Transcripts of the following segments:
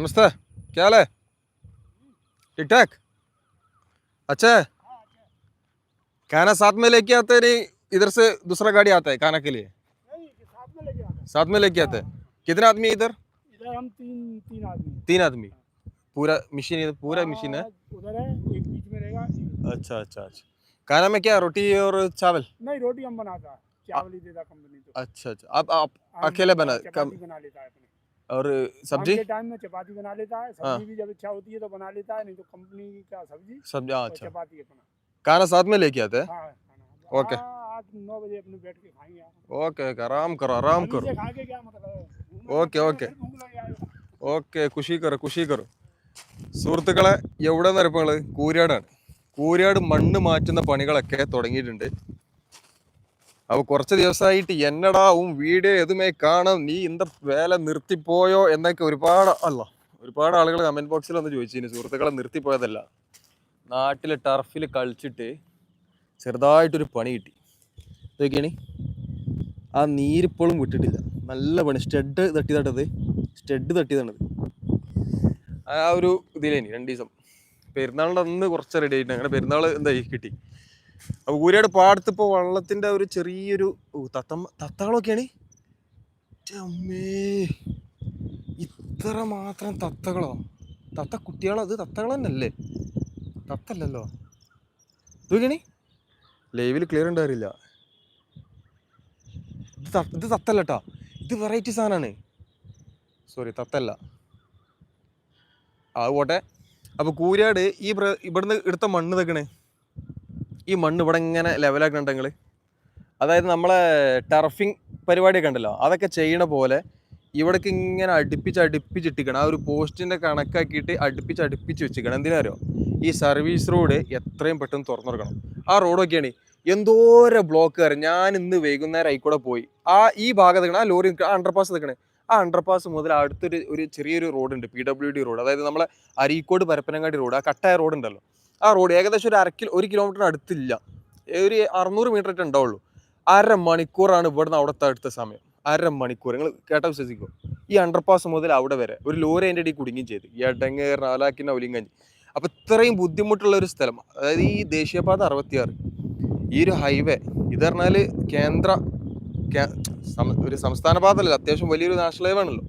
नमस्ते क्या हाल है? ठीक ठाक अच्छा। है खाना साथ में लेके आते हैं नहीं इधर से दूसरा गाड़ी आता है खाना के लिए? साथ में लेके आते साथ में लेके आते हैं। कितने आदमी है इधर? इधर हम तीन तीन आदमी तीन आदमी। पूरा मशीन इधर पूरा मशीन है हाँ, उधर है एक बीच में रहेगा अच्छा अच्छा अच्छा। खाना में क्या रोटी और चावल? नहीं रोटी हम बनाता है। चावल ही देता कंपनी तो। अच्छा अच्छा। आप आप अकेले बना कम बना लेता है और शाम सब्जी के टाइम में चपाती बना लेता है हाँ। सब्जी भी जब इच्छा होती है तो बना लेता है नहीं तो कंपनी का सब्जी सब्जी हाँ, और अच्छा चपाती अपना खाना साथ में लेके आते हैं हाँ खाना ओके। हाँ, आज नौ बजे अपने बैठ के खाएंगे यार। ओके ओके आराम करो आराम अभी करो से खा के क्या मतलब है घूमना ओके, फिरना, ओके। फिर भूख लग जाएगा। ഓക്കെ കുഷി കറോ കുഷി കറോ സുഹൃത്തുക്കളെ എവിടെ നിരപ്പങ്ങള് കൂരിയാടാണ് കൂരിയാട് മണ്ണ് മാറ്റുന്ന പണികളൊക്കെ തുടങ്ങിയിട്ടുണ്ട് അപ്പൊ കുറച്ച് ദിവസമായിട്ട് എന്നടാ എന്നടാവും വീഡിയോ എതുമേ കാണാം? നീ ഇന്ത വേല നിർത്തിപ്പോയോ? എന്നൊക്കെ ഒരുപാട് അല്ല ഒരുപാട് ആളുകൾ കമന്റ് ബോക്സിൽ ഒന്ന് ചോദിച്ചിരുന്നു സുഹൃത്തുക്കളെ നിർത്തിപ്പോയതല്ല. നാട്ടിലെ ടർഫിൽ കളിച്ചിട്ട് ചെറുതായിട്ടൊരു പണി കിട്ടി. ഇതൊക്കെയാണ്. ആ നീരിപ്പോഴും വിട്ടിട്ടില്ല. നല്ല പണി. സ്റ്റെഡ് തട്ടി തട്ടത് തട്ടി തട്ടിയതാണത്. ആ ഒരു ഇതിലേനി രണ്ട് ദിവസം പെരുന്നാളിന്റെ അന്ന് കുറച്ച് റെഡി ആയിട്ടുണ്ട്. അങ്ങനെ പെരുന്നാൾ എന്തായി കിട്ടി. അപ്പോൾ കൂരയുടെ പാടത്ത് ഇപ്പോൾ വള്ളത്തിന്റെ ഒരു ചെറിയൊരു തത്തമ്മ തത്തകളൊക്കെയാണ്? ഇത്ര മാത്രം തത്തകളോ? തത്ത കുട്ടികളോ? അത് തത്തകൾ തന്നെയല്ലേ? തത്തല്ലല്ലോ. ഇതൊക്കെയാണ്? ലൈവിൽ ക്ലിയർ ഉണ്ടാവില്ല ഇത് ഇത് തത്തല്ല കേട്ടോ ഇത് വെറൈറ്റി സാധനമാണ് സോറി തത്തല്ല. ആ പോട്ടെ. അപ്പോൾ കൂരിയാട് ഈ ഇവിടുന്ന് എടുത്ത മണ്ണ് തെക്കണേ ഈ മണ്ണ് ഇവിടെ ഇങ്ങനെ ലെവലാക്കണ്ട നിങ്ങൾ അതായത് നമ്മളെ ടർഫിങ് പരിപാടിയൊക്കെ ഉണ്ടല്ലോ അതൊക്കെ ചെയ്യണ പോലെ ഇവിടേക്ക് ഇങ്ങനെ അടുപ്പിച്ച് അടുപ്പിച്ച് ഇട്ടിക്കണം ആ ഒരു പോസ്റ്റിന്റെ കണക്കാക്കിയിട്ട് അടുപ്പിച്ച് അടുപ്പിച്ച് വെച്ചിക്കണം. എന്തിനാരോ ഈ സർവീസ് റോഡ് എത്രയും പെട്ടെന്ന് തുറന്നു കൊടുക്കണം ആ റോഡൊക്കെയാണ് എന്തോരം ബ്ലോക്ക് ഞാൻ ഇന്ന് വൈകുന്നേരം ആയിക്കൂടെ പോയി. ആ ഈ ഭാഗത്ത് നിൽക്കണം ആ ലോറി ആ അണ്ടർപാസ് നിൽക്കണേ ആ അണ്ടർപാസ് മുതൽ അടുത്തൊരു ഒരു ചെറിയൊരു റോഡുണ്ട് പി ഡബ്ല്യു ഡി റോഡ് അതായത് നമ്മളെ അരീക്കോട് പരപ്പനങ്ങാടി റോഡ് ആ കട്ടായ റോഡ് ഉണ്ടല്ലോ. ആ റോഡ് ഏകദേശം ഒരു അരക്കിൽ ഒരു കിലോമീറ്ററിന് അടുത്തില്ല. ഒരു അറുന്നൂറ് മീറ്റർ ആയിട്ട് ഉണ്ടാവുള്ളൂ. അര മണിക്കൂറാണ് ഇവിടുന്ന് അവിടുത്തെ അടുത്ത സമയം. അര മണിക്കൂർ നിങ്ങൾ കേട്ടാ വിശ്വസിക്കും? ഈ അണ്ടർപാസ് മുതൽ അവിടെ വരെ ഒരു ലോറി അതിന്റെ ഇടയിൽ കുടുങ്ങുകയും ചെയ്തു. എടങ്ങ് എടങ്ങേർ നാലാക്കിന ഒലിങ്ങഞ്ചി അപ്പോൾ ഇത്രയും ബുദ്ധിമുട്ടുള്ള ഒരു സ്ഥലം. അതായത് ഈ ദേശീയപാത അറുപത്തിയാറ്. ഈ ഒരു ഹൈവേ ഇത് പറഞ്ഞാൽ കേന്ദ്ര ഒരു സംസ്ഥാന പാതല്ല അത്യാവശ്യം വലിയൊരു നാഷണൽ ഹൈവേ ആണല്ലോ.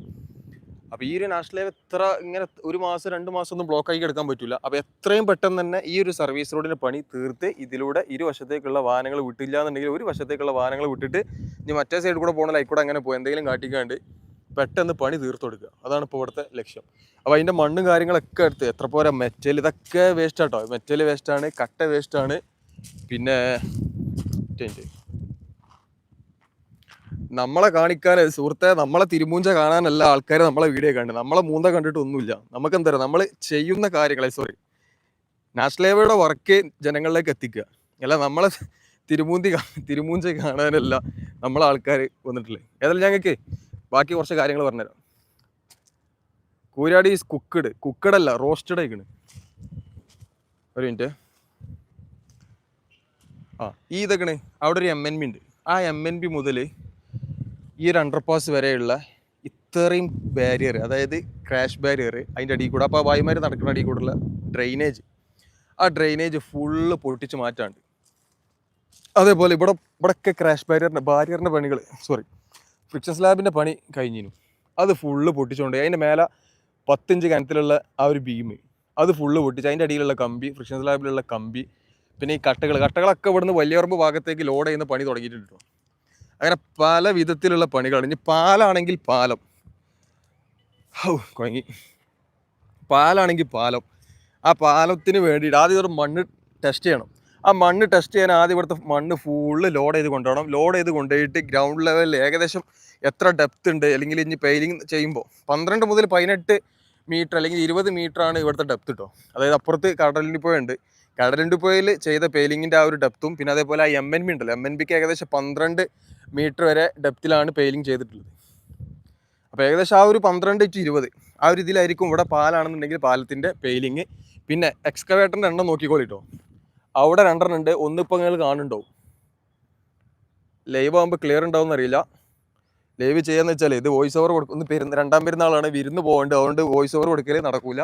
അപ്പോൾ ഈ ഒരു നാഷണൽ ഹൈവേ എത്ര ഇങ്ങനെ ഒരു മാസം രണ്ട് മാസം ഒന്നും ബ്ലോക്ക് ആക്കി എടുക്കാൻ പറ്റില്ല അപ്പോൾ എത്രയും പെട്ടെന്ന് തന്നെ ഈ ഒരു സർവീസ് റോഡിന്റെ പണി തീർത്ത് ഇതിലൂടെ ഇരുവശത്തേക്കുള്ള വാഹനങ്ങൾ വിട്ടില്ല എന്നുണ്ടെങ്കിൽ ഒരു വശത്തേക്കുള്ള വാഹനങ്ങൾ വിട്ടിട്ട് ഇനി മറ്റേ സൈഡിൽ കൂടെ പോകണ ലൈക്കൂടെ അങ്ങനെ പോയി എന്തെങ്കിലും കാട്ടിക്കാണ്ട് പെട്ടെന്ന് പണി തീർത്തു കൊടുക്കുക. അതാണ് ഇപ്പോൾ ഇവിടുത്തെ ലക്ഷ്യം. അപ്പോൾ അതിന്റെ മണ്ണും കാര്യങ്ങളൊക്കെ എടുത്ത് എത്ര പോരാ മെറ്റൽ ഇതൊക്കെ വേസ്റ്റ് ആട്ടോ. മെറ്റൽ വേസ്റ്റാണ് കട്ട വേസ്റ്റാണ് പിന്നെ ടെന്റ് നമ്മളെ കാണിക്കാൻ സുഹൃത്തെ നമ്മളെ തിരുമൂഞ്ച കാണാനല്ല ആൾക്കാർ നമ്മളെ വീഡിയോ കണ്ട്. നമ്മളെ മൂന്ത കണ്ടിട്ട് ഒന്നുമില്ല. നമുക്ക് എന്താ നമ്മൾ ചെയ്യുന്ന കാര്യങ്ങളെ സോറി നാഷണൽ ഹൈവേയുടെ വർക്ക് ജനങ്ങളിലേക്ക് എത്തിക്കുക. അല്ല നമ്മളെ തിരുമൂന്തി തിരുമൂഞ്ച കാണാനല്ല നമ്മളെ ആൾക്കാർ വന്നിട്ടില്ലേ? ഏതായാലും ഞങ്ങൾക്ക് ബാക്കി കുറച്ച് കാര്യങ്ങൾ പറഞ്ഞുതരാം. കൂരാടി ഈസ് കുക്കഡ്. കുക്കഡ് അല്ല റോസ്റ്റഡ് ആയിക്കണ്. ഒരു മിനിറ്റ് ആ ഈ ഇതൊക്കെ അവിടെ ഒരു എം എൻ ബി ഉണ്ട്. ആ എം എൻ ബി മുതൽ ഈ ഒരു അണ്ടർപാസ് വരെയുള്ള ഇത്രയും ബാരിയർ അതായത് ക്രാഷ് ബാരിയർ അതിന്റെ അടിയിൽ കൂടെ. അപ്പോൾ വായുമാർ നടക്കുന്ന അടിയിൽ കൂടെയുള്ള ഡ്രെയിനേജ് ആ ഡ്രെയിനേജ് ഫുള്ള് പൊട്ടിച്ച് മാറ്റാണ്ട് അതേപോലെ ഇവിടെ ഇവിടെയൊക്കെ ക്രാഷ് ബാരിയറിന്റെ ബാരിയറിന്റെ പണികൾ സോറി ഫ്രിക്ഷൻ സ്ലാബിന്റെ പണി കഴിഞ്ഞിരുന്നു അത് ഫുള്ള് പൊട്ടിച്ചുകൊണ്ട് അതിന്റെ മേലെ പത്തിഞ്ച് കനത്തിലുള്ള ആ ഒരു ബീം അത് ഫുള്ള് പൊട്ടിച്ച് അതിന്റെ അടിയിലുള്ള കമ്പി ഫ്രിക്ഷൻ സ്ലാബിലുള്ള കമ്പി പിന്നെ ഈ കട്ടകൾ കട്ടകളൊക്കെ ഇവിടുന്ന് വലിയ ഉറമ്പ് ഭാഗത്തേക്ക് ലോഡ് ചെയ്യുന്ന പണി തുടങ്ങിയിട്ടുണ്ട് ട്ടോ. അങ്ങനെ പല വിധത്തിലുള്ള പണികളാണ്. ഇനി പാലാണെങ്കിൽ പാലം. ഹൗ കുഴങ്ങി. പാലാണെങ്കിൽ പാലം. ആ പാലത്തിന് വേണ്ടിയിട്ട് ആദ്യം ഒരു മണ്ണ് ടെസ്റ്റ് ചെയ്യണം. ആ മണ്ണ് ടെസ്റ്റ് ചെയ്യാൻ ആദ്യം ഇവിടുത്തെ മണ്ണ് ഫുള്ള് ലോഡ് ചെയ്ത് കൊണ്ടുപോകണം ലോഡ് ചെയ്ത് കൊണ്ടുപോയിട്ട് ഗ്രൗണ്ട് ലെവലിൽ ഏകദേശം എത്ര ഡെപ്ത് ഉണ്ട് അല്ലെങ്കിൽ ഇനി പെയിലിംഗ് ചെയ്യുമ്പോൾ. പന്ത്രണ്ട് മുതൽ പതിനെട്ട് മീറ്റർ അല്ലെങ്കിൽ ഇരുപത് ആണ് ഇവിടുത്തെ ഡെപ്ത് കേട്ടോ അതായത് അപ്പുറത്ത് കടലിന് പുഴയുണ്ട് കടലിന്റെ പോയിൽ ചെയ്ത പെയിലിങ്ങിന്റെ ആ ഒരു ഡെപ്തും പിന്നെ അതേപോലെ ആ എം എൻ ബി ഉണ്ടല്ലോ. എം എൻ ബിക്ക് ഏകദേശം പന്ത്രണ്ട് മീറ്റർ വരെ ഡെപ്തിലാണ് പെയിലിംഗ് ചെയ്തിട്ടുള്ളത്. അപ്പോൾ ഏകദേശം ആ ഒരു പന്ത്രണ്ട് ടു ഇരുപത് ആ ഒരു ഇതിലായിരിക്കും ഇവിടെ പാലാണെന്നുണ്ടെങ്കിൽ പാലത്തിന്റെ പെയിലിങ് പിന്നെ എക്സ്കവേറ്ററിന്റെ എണ്ണം നോക്കിക്കോളിട്ടോ. അവിടെ രണ്ടെണ്ണം ഉണ്ട്. ഒന്നിപ്പോൾ നിങ്ങൾ കാണുന്നുണ്ടോ? ലൈവ് ആകുമ്പോൾ ക്ലിയർ ഉണ്ടാവും അറിയില്ല. ലൈവ് ചെയ്യാന്ന് വെച്ചാൽ ഇത് വോയിസ് ഓവർ കൊടുക്കുന്ന പെരുന്ന രണ്ടാം പെരുന്നാളാണ് വിരുന്ന് പോകേണ്ടത്. അതുകൊണ്ട് വോയിസ് ഓവർ കൊടുക്കൽ നടക്കൂല.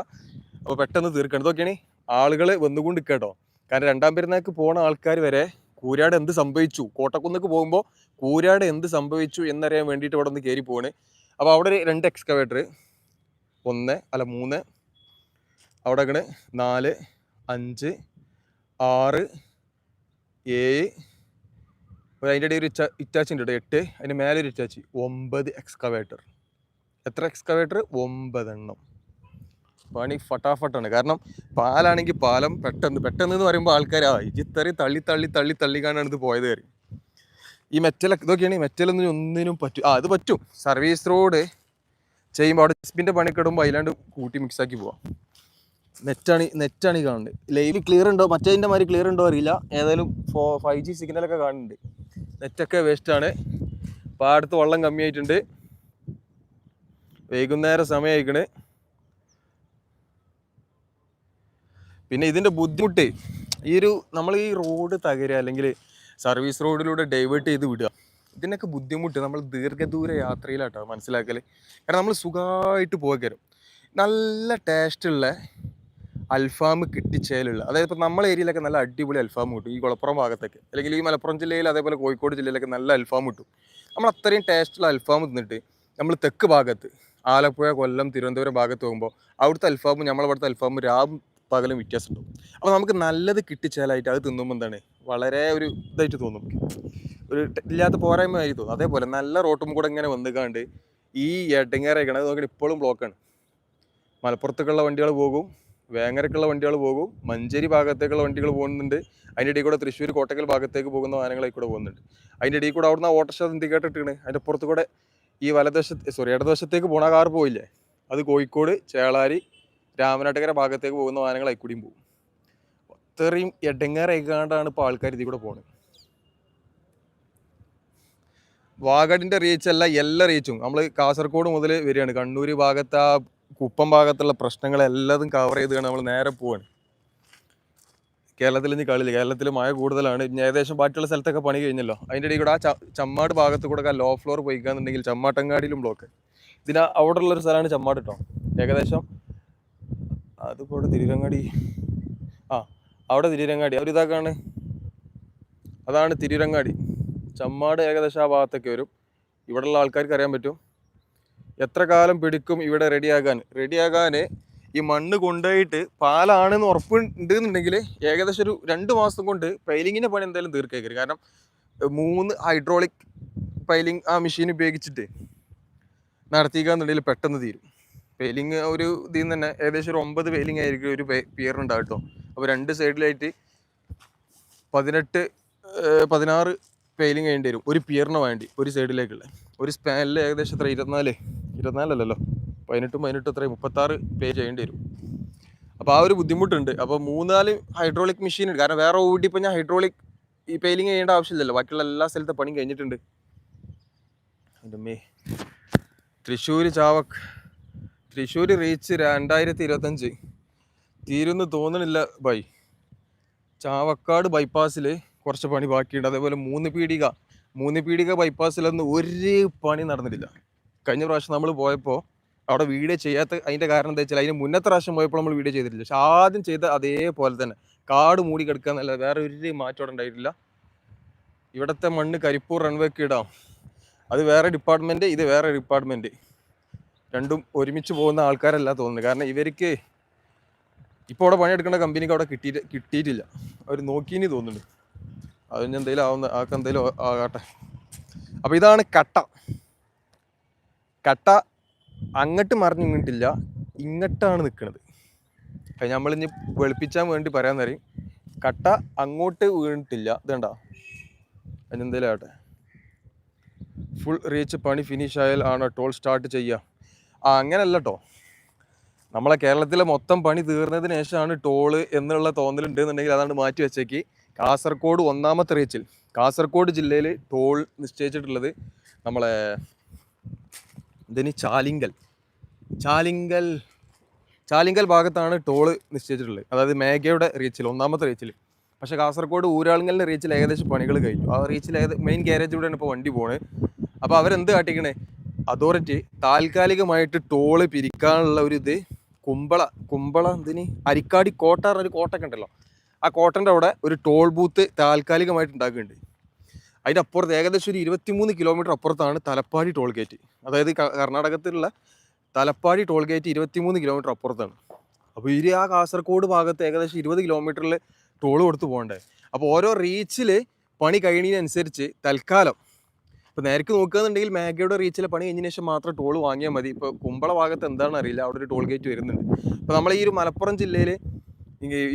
അപ്പോൾ പെട്ടെന്ന് തീർക്കണം. ഇതൊക്കെയാണ് ആളുകൾ വന്നുകൊണ്ട് കേട്ടോ കാരണം രണ്ടാം പെരുന്നാൾക്ക് പോണ ആൾക്കാർ വരെ കൂരാട് എന്ത് സംഭവിച്ചു? കോട്ടക്കുന്നക്ക് പോകുമ്പോൾ കൂരാട് എന്ത് സംഭവിച്ചു എന്നറിയാൻ വേണ്ടിയിട്ട് ഇവിടെ ഒന്ന് കയറി പോവാണ്. അപ്പോൾ അവിടെ ഒരു രണ്ട് എക്സ്കവേറ്റർ ഒന്ന് അല്ല മൂന്ന് അവിടെ അങ്ങനെ നാല് അഞ്ച് ആറ് ഏഴ് അതിന്റെ ഇടയിൽ ഒരു ഇറ്റാച്ചി ഉണ്ട് എട്ട് അതിന് മേലെ ഒരു ഇറ്റാച്ചി ഒമ്പത് എക്സ്കവേറ്റർ എത്ര എക്സ്കവേറ്റർ ഒമ്പതെണ്ണം. പണി ഫട്ടാഫട്ടാണ്. കാരണം പാലാണെങ്കിൽ പാലം പെട്ടെന്ന് പെട്ടെന്ന് എന്ന് പറയുമ്പോൾ ആൾക്കാർ ആ ഇജിത്തറി തള്ളി തള്ളി തള്ളി തള്ളി കാണാണ് ഇത് പോയത് കയറി ഈ മെറ്റൽ ഇതൊക്കെയാണ് ഈ മെറ്റലൊന്നും ഒന്നിനും പറ്റും ആ അത് പറ്റും. സർവീസ് റോഡ് ചെയ്യുമ്പോൾ അവിടെ ഡസ്റ്റ്ബിന്റെ പണിയൊക്കെ ഇടുമ്പോൾ അതിലാണ്ട് കൂട്ടി മിക്സാക്കി പോവാം. നെറ്റാണ് നെറ്റാണ് ഈ കാണുന്നത്. ലൈവ് ക്ലിയർ ഉണ്ടോ? മറ്റേതിന്റെ മാതിരി ക്ലിയർ ഉണ്ടോ അറിയില്ല. ഏതായാലും ഫോ ഫൈവ് ജി സിഗ്നലൊക്കെ കാണുന്നുണ്ട്. നെറ്റൊക്കെ വേസ്റ്റാണ് പാടത്ത് വെള്ളം കമ്മിയായിട്ടുണ്ട്. വൈകുന്നേരം സമയമായിക്കണ് പിന്നെ ഇതിന്റെ ബുദ്ധിമുട്ട് ഈ ഒരു നമ്മൾ ഈ റോഡ് തകരുക അല്ലെങ്കിൽ സർവീസ് റോഡിലൂടെ ഡൈവേർട്ട് ചെയ്ത് വിടുക ഇതിനൊക്കെ ബുദ്ധിമുട്ട്. നമ്മൾ ദീർഘദൂര യാത്രയിലാട്ടോ മനസ്സിലാക്കൽ കാരണം നമ്മൾ സുഖമായിട്ട് പോകരും നല്ല ടേസ്റ്റുള്ള അൽഫാം കിട്ടിച്ചേലുള്ള അതായത് ഇപ്പോൾ നമ്മളെ ഏരിയയിലൊക്കെ നല്ല അടിപൊളി അൽഫാം കിട്ടും. ഈ കുളപ്പുറം ഭാഗത്തൊക്കെ. അല്ലെങ്കിൽ ഈ മലപ്പുറം ജില്ലയിൽ അതേപോലെ കോഴിക്കോട് ജില്ലയിലൊക്കെ നല്ല അൽഫാം കിട്ടും. നമ്മൾ അത്രയും ടേസ്റ്റുള്ള അൽഫാം തിന്നിട്ട് നമ്മൾ തെക്ക് ഭാഗത്ത് ആലപ്പുഴ കൊല്ലം തിരുവനന്തപുരം ഭാഗത്ത് പോകുമ്പോൾ അവിടുത്തെ അൽഫാമും നമ്മളവിടുത്തെ അൽഫാമും രാവും പകലും വ്യത്യാസമുണ്ടാവും. അപ്പോൾ നമുക്ക് നല്ലത് കിട്ടിച്ചാലായിട്ട് അത് തിന്നുമ്പോൾ എന്താണ്? വളരെ ഒരു ഇതായിട്ട് തോന്നും. ഒരു ഇല്ലാത്ത പോരായ്മ ആയി തോന്നും. അതേപോലെ നല്ല റോട്ടും കൂടെ ഇങ്ങനെ വന്നുകാണ്ട് ഈ എടങ്ങേറേക്കണം അത് നോക്കിയിട്ട് ഇപ്പോഴും ബ്ലോക്കാണ് മലപ്പുറത്തേക്കുള്ള വണ്ടികൾ പോകും വേങ്ങരക്കുള്ള വണ്ടികൾ പോകും മഞ്ചേരി ഭാഗത്തേക്കുള്ള വണ്ടികൾ പോകുന്നുണ്ട്. അതിന്റെ ഇടയിൽ കൂടെ തൃശ്ശൂർ കോട്ടക്കൽ ഭാഗത്തേക്ക് പോകുന്ന വാഹനങ്ങളെ കൂടെ പോകുന്നുണ്ട്. അതിന്റെ ഇടയിൽ കൂടെ അവിടുന്ന് ഓട്ടോഷ ഇട്ടിട്ട് അതിന്റെ പുറത്തു കൂടെ ഈ വലതുവശത്ത് സോറി ഇടതുവശത്തേക്ക് പോണ കാർ പോയില്ലേ? അത് കോഴിക്കോട് ചേളാരി രാമനാട്ടുകര ഭാഗത്തേക്ക് പോകുന്ന വാഹനങ്ങൾ അയക്കൂടിയും പോകും. അത്രയും എടങ്ങേറേക്കാണ്ടാണ് ഇപ്പോൾ ആൾക്കാർ ഇതിൽ കൂടെ പോകുന്നത് വാഗഡിന്റെ റീച്ച് അല്ല എല്ലാ റീച്ചും നമ്മൾ കാസർഗോഡ് മുതൽ വരികയാണ്. കണ്ണൂർ ഭാഗത്ത് ആ കുപ്പം ഭാഗത്തുള്ള പ്രശ്നങ്ങളെല്ലാതും കവർ ചെയ്ത് നമ്മൾ നേരെ പോവാണ്. കേരളത്തിൽ ഇനി കളിയില്ല. കേരളത്തിൽ മഴ കൂടുതലാണ്. ഏകദേശം ബാക്കിയുള്ള സ്ഥലത്തൊക്കെ പണി കഴിഞ്ഞല്ലോ. അതിന്റെ ഇടയിൽ കൂടെ ആ ചമ്മാട് ഭാഗത്ത് കൂടെ ലോ ഫ്ലോർ പോയിക്കാന്നുണ്ടെങ്കിൽ ചമ്മാട്ടങ്ങാടിയിലും ബ്ലോക്ക് ഇതിന് അവിടെ ഉള്ളൊരു സ്ഥലമാണ് ചമ്മാട് കേട്ടോ ഏകദേശം അതിപ്പോൾ തിരുരങ്ങാടി. ആ അവിടെ തിരുരങ്ങാടി. അവരിതാക്കാണ് അതാണ് തിരുരങ്ങാടി. ചമ്മാട് ഏകദേശം ആ ഭാഗത്തൊക്കെ വരും. ഇവിടെയുള്ള ആൾക്കാർക്ക് അറിയാൻ പറ്റും. എത്ര കാലം പിടിക്കും ഇവിടെ റെഡിയാകാൻ? റെഡിയാകാൻ ഈ മണ്ണ് കൊണ്ടുപോയിട്ട് പാലാണെന്ന് ഉറപ്പുണ്ട് എന്നുണ്ടെങ്കിൽ ഏകദേശം ഒരു രണ്ട് മാസം കൊണ്ട് പൈലിങ്ങിന്റെ പണി എന്തായാലും തീർക്കേക്കരുത് കാരണം മൂന്ന് ഹൈഡ്രോളിക് പൈലിംഗ് ആ മെഷീൻ ഉപയോഗിച്ചിട്ട് നടത്തിക്കാന്നുണ്ടെങ്കിൽ പെട്ടെന്ന് തീരും. പെയിലിംഗ് ഒരു ഇതിൽ നിന്ന് തന്നെ ഏകദേശം ഒരു ഒമ്പത് വെയിലിങ് ആയിരിക്കും ഒരു പിയറിനുണ്ടാവും കേട്ടോ. അപ്പോൾ രണ്ട് സൈഡിലായിട്ട് പതിനെട്ട് പതിനാറ് പെയിലിംഗ് വേണ്ടി വരും. ഒരു പിയറിന് വേണ്ടി ഒരു സൈഡിലേക്കുള്ള. ഒരു സ്പാനിൽ ഏകദേശം എത്ര? ഇരുപത്തിനാല്. ഇരുപത്തിനാലല്ലല്ലോ പതിനെട്ടും പതിനെട്ടും എത്ര മുപ്പത്താറ് പേ ചെയ്യേണ്ടി വരും. അപ്പോൾ ആ ഒരു ബുദ്ധിമുട്ടുണ്ട്. അപ്പോൾ മൂന്നാൽ ഹൈഡ്രോളിക് മെഷീൻ ഉണ്ട്. കാരണം വേറെ ഓടി ഇപ്പോൾ ഞാൻ ഹൈഡ്രോളിക് ഈ പെയിലിംഗ് ചെയ്യേണ്ട ആവശ്യമില്ലല്ലോ. ബാക്കിയുള്ള എല്ലാ സ്ഥലത്തെ പണി കഴിഞ്ഞിട്ടുണ്ട്. എന്റെ തൃശ്ശൂർ ചാവക്ക്. തൃശ്ശൂർ റീച്ച് രണ്ടായിരത്തി ഇരുപത്തഞ്ച് തീരുന്ന് തോന്നണില്ല ബൈ. ചാവക്കാട് ബൈപ്പാസിൽ കുറച്ച് പണി ബാക്കിയുണ്ട്. അതേപോലെ മൂന്ന് പീടിക. മൂന്ന് പീടിക ബൈപ്പാസിലൊന്നും ഒരു പണി നടന്നിട്ടില്ല. കഴിഞ്ഞ പ്രാവശ്യം നമ്മൾ പോയപ്പോൾ അവിടെ വീഡിയോ ചെയ്യാത്ത അതിന്റെ കാരണം എന്താ വെച്ചാൽ അതിന് മുന്നത്തെ പ്രാവശ്യം പോയപ്പോൾ നമ്മൾ വീഡിയോ ചെയ്തിട്ടില്ല. പക്ഷെ ആദ്യം ചെയ്ത അതേപോലെ തന്നെ. കാട് മൂടി കിടക്കുക എന്നല്ലാതെ വേറെ ഒരു മാറ്റം അവിടെ ഉണ്ടായിട്ടില്ല. ഇവിടുത്തെ മണ്ണ് കരിപ്പൂർ റൺവേക്ക് ഇടാം. അത് വേറെ ഡിപ്പാർട്ട്മെന്റ് ഇത് വേറെ ഡിപ്പാർട്ട്മെന്റ് രണ്ടും ഒരുമിച്ച് പോകുന്ന ആൾക്കാരല്ല തോന്നുന്നത് കാരണം ഇവർക്ക് ഇപ്പോൾ അവിടെ പണിയെടുക്കേണ്ട കമ്പനിക്ക് അവിടെ കിട്ടിയിട്ട് കിട്ടിയിട്ടില്ല. അവർ നോക്കിയെന്ന് തോന്നുന്നുണ്ട് അതിന് എന്തെങ്കിലും ആവുന്ന ആൾക്ക് എന്തെങ്കിലും ആകട്ടെ. അപ്പോൾ ഇതാണ് കട്ട. കട്ട അങ്ങോട്ട് മറിഞ്ഞ് ഇങ്ങോട്ടില്ല ഇങ്ങോട്ടാണ് നിൽക്കുന്നത് അപ്പം നമ്മളിനി വെളുപ്പിച്ചാൻ വേണ്ടി പറയാൻ നേരം കട്ട അങ്ങോട്ട് വീണിട്ടില്ല. ഇതണ്ട? അതിനെന്തേലും ആകട്ടെ. ഫുൾ റീച്ച് പണി ഫിനിഷ് ആയാൽ ആണ്? ടോൾ സ്റ്റാർട്ട് ചെയ്യുക ആ അങ്ങനല്ല കേട്ടോ നമ്മളെ കേരളത്തിലെ മൊത്തം പണി തീർന്നതിന് ശേഷമാണ് ടോൾ എന്നുള്ള തോന്നലുണ്ട് എന്നുണ്ടെങ്കിൽ അതാണ് മാറ്റി വെച്ചേക്ക്. കാസർഗോഡ് ഒന്നാമത്തെ റീച്ചിൽ കാസർഗോഡ് ജില്ലയിൽ ടോൾ നിശ്ചയിച്ചിട്ടുള്ളത് നമ്മളെ ഇതിന് ചാലിങ്കൽ. ചാലിങ്കൽ ചാലിങ്കൽ ഭാഗത്താണ് ടോൾ നിശ്ചയിച്ചിട്ടുള്ളത്. അതായത് മേഘയുടെ റീച്ചിൽ ഒന്നാമത്തെ റീച്ചിൽ. പക്ഷെ കാസർഗോഡ് ഊരാളുങ്കലിന്റെ റീച്ചിൽ ഏകദേശം പണികൾ കഴിഞ്ഞു. ആ റീച്ചിൽ ഏകദേശം മെയിൻ ഗ്യാരേജിലൂടെയാണ് ഇപ്പോൾ വണ്ടി പോണത് അപ്പോൾ അവരെന്ത് കാട്ടിക്കണേ? അതോറിറ്റി താൽക്കാലികമായിട്ട് ടോൾ പിരിക്കാനുള്ള ഒരു ഇത് കുമ്പള കുമ്പള എന്തിന്? അരിക്കാടി കോട്ട ഒരു കോട്ടൊക്കെ ഉണ്ടല്ലോ. ആ കോട്ടന്റെ അവിടെ ഒരു ടോൾ ബൂത്ത് താൽക്കാലികമായിട്ട് ഉണ്ടാക്കുന്നുണ്ട്. അതിന്റെ അപ്പുറത്ത് ഏകദേശം ഒരു ഇരുപത്തിമൂന്ന് കിലോമീറ്റർ അപ്പുറത്താണ് തലപ്പാടി ടോൾ ഗേറ്റ്. അതായത് കർണാടകത്തിലുള്ള തലപ്പാടി ടോൾ ഗേറ്റ് ഇരുപത്തിമൂന്ന് കിലോമീറ്റർ അപ്പുറത്താണ്. അപ്പോൾ ഇവർ ആ കാസർഗോഡ് ഭാഗത്ത് ഏകദേശം ഇരുപത് കിലോമീറ്ററിൽ ടോൾ കൊടുത്ത് പോകണ്ടേ. അപ്പോൾ ഓരോ റീച്ചിൽ പണി കഴിയുന്നതിനനുസരിച്ച് തൽക്കാലം ഇപ്പോൾ നേരക്ക് നോക്കുകയാണെന്നുണ്ടെങ്കിൽ മേഘയുടെ റീച്ചിലെ പണി കഴിഞ്ഞ ശേഷം മാത്രം ടോൾ വാങ്ങിയാൽ മതി. ഇപ്പോൾ കുമ്പള ഭാഗത്ത് എന്താണെന്ന് അറിയില്ല. അവിടെ ഒരു ടോൾ ഗേറ്റ് വരുന്നുണ്ട്. അപ്പോൾ നമ്മൾ ഈ ഒരു മലപ്പുറം ജില്ലയിൽ